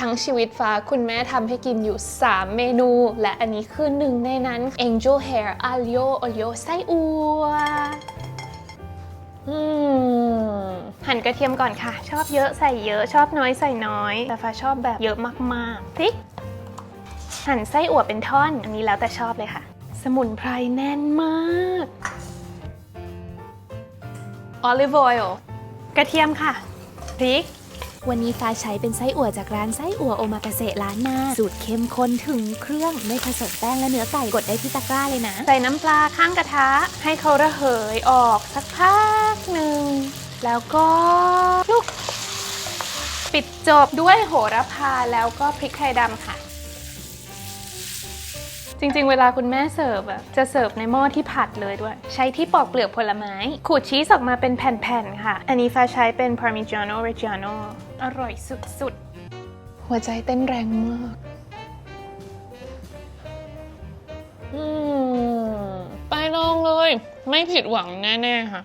ทั้งชีวิตฟ้าคุณแม่ทำให้กินอยู่ 3 เมนู และอันนี้คือหนึ่งในนั้น Angel Hair Alio Olio ไส้อัวหั่นกระเทียมก่อนค่ะ ชอบเยอะใส่เยอะชอบน้อยใส่น้อย แต่ฟ้าชอบแบบเยอะมากๆพริกหั่นไส้อั่วเป็นท่อน อันนี้แล้วแต่ชอบเลยค่ะ สมุนไพรแน่นมากออลิฟออยล์กระเทียมค่ะพริก วันนี้ฟ้าใช้เป็นไส้อั่วจากร้านไส้อั่วโอมากาเสะร้านนาสูตรเข้มข้นถึงเครื่องไม่ผสมแป้งและเนื้อไก่กดได้ที่ตะกร้าเลยนะ ใส่น้ำปลาข้างกระทะ ให้เขาระเหยออกสักพักหนึ่ง แล้วก็ลุก ปิดจบด้วยโหระพาแล้วก็พริกไทยดำค่ะ จริงๆ เวลาคุณแม่เสิร์ฟอะจะเสิร์ฟในหม้อที่ผัดเลยด้วย ใช้ที่ปอกเปลือกผลไม้ ขูดชีสออกมาเป็นแผ่นๆ ค่ะ อันนี้ฟ้าใช้เป็น Parmigiano Reggiano อร่อยสุดๆ หัวใจเต้นแรงมากอืมไปลองเลย ไม่ผิดหวังแน่ ๆ ค่ะ